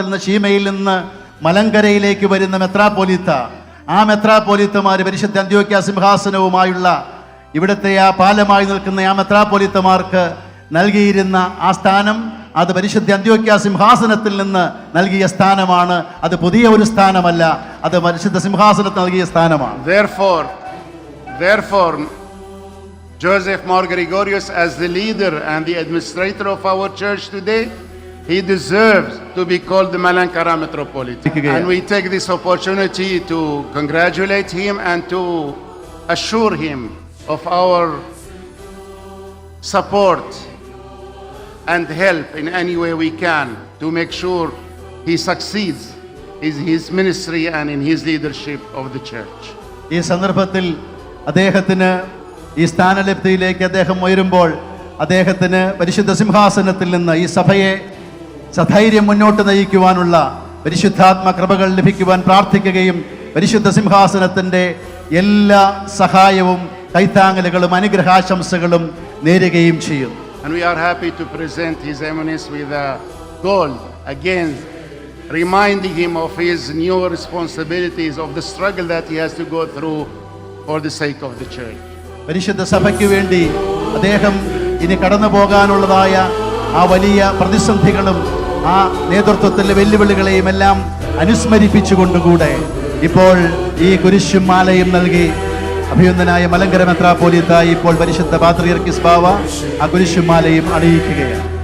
സിംഹാസനത്തിൽ നിന്ന് ഷീമയിൽ നിന്ന് മലങ്കരയിലേക്ക് വരുന്ന മെത്രാപോലിത്ത ആ മെത്രാപോലിത്തമാർ പരിശുദ്ധ അന്ത്യോക്യ സിംഹാസനവുമായുള്ള ഇവിടുത്തെ ആ പാലമായി നിൽക്കുന്ന ആ മെത്രാപോലിത്തമാർക്ക് നൽകിയിരുന്ന ആ സ്ഥാനം അത് പരിശുദ്ധ അന്ത്യോക്യ സിംഹാസനത്തിൽ നിന്ന് നൽകിയ സ്ഥാനമാണ്. അത് പുതിയ ഒരു സ്ഥാനമല്ല അത് പരിശുദ്ധ സിംഹാസനത്തിൽ നൽകിയ സ്ഥാനമാണ്. Therefore, therefore, Joseph Mar Gregorius, as the leader and the administrator of our church today, he deserves to be called the Malankara Metropolitan. And we take this opportunity to congratulate him and to assure him of our support and help in any way we can to make sure he succeeds in his ministry and in his leadership of the church. ഈ സന്ദർഭത്തിൽ അദ്ദേഹത്തിന് ഈ സ്ഥാനലബ്ധിയിലേക്ക് അദ്ദേഹം ഉയരുമ്പോൾ അദ്ദേഹത്തിന് പരിശുദ്ധ സിംഹാസനത്തിൽ നിന്ന് ഈ സഭയെ സധൈര്യം മുന്നോട്ട് നയിക്കുവാനുള്ള പരിശുദ്ധാത്മ കൃപകൾ ലഭിക്കുവാൻ പ്രാർത്ഥിക്കുകയും പരിശുദ്ധ സിംഹാസനത്തിന്റെ എല്ലാ സഹായവും കൈത്താങ്ങലുകളും അനുഗ്രഹാശംസകളും നേരുകയും ചെയ്യും And we are happy to present His Eminence with a gold again, reminding him of his new responsibilities, of the struggle that he has to go through for the sake of the church. പരിശുദ്ധ സഭയ്ക്ക് വേണ്ടി അദ്ദേഹം ഇനി കടന്നു പോകാനുള്ളതായ ആ വലിയ പ്രതിസന്ധികളും ആ നേതൃത്വത്തിലെ വെല്ലുവിളികളെയും എല്ലാം അനുസ്മരിപ്പിച്ചുകൊണ്ടുകൂടെ ഇപ്പോൾ ഈ കുരിശും മാലയും നൽകി അഭിനന്ദനായ മലങ്കര മെത്രാപ്പോലിത്തായി ഇപ്പോൾ പരിശുദ്ധ പാത്രിയർക്കിസ് ബാവ ആ കുരിശും മാലയും അണിയിക്കുകയാണ്.